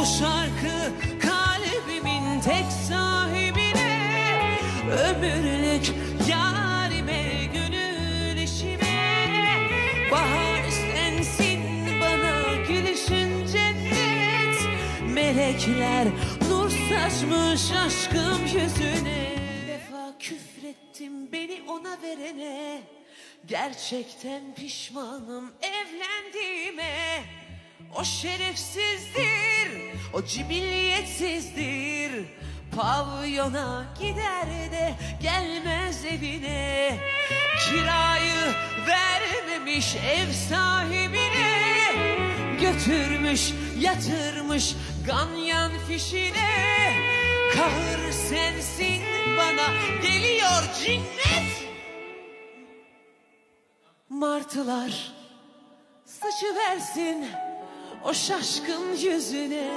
Bu şarkı kalbimin tek sahibine. Ömürlük yarime gönül işime. Bahar sensin bana gülüşün cennet Melekler nur saçmış aşkım yüzüne. Bir defa küfrettim beni ona verene. Gerçekten pişmanım evlendiğime. O şerefsizdir, o cibiliyetsizdir. Pavyona gider de gelmez evine. Kirayı vermemiş ev sahibine. Götürmüş yatırmış ganyan fişine. Kahır sensin bana geliyor cinnet. Martılar saçı versin o şaşkın yüzüne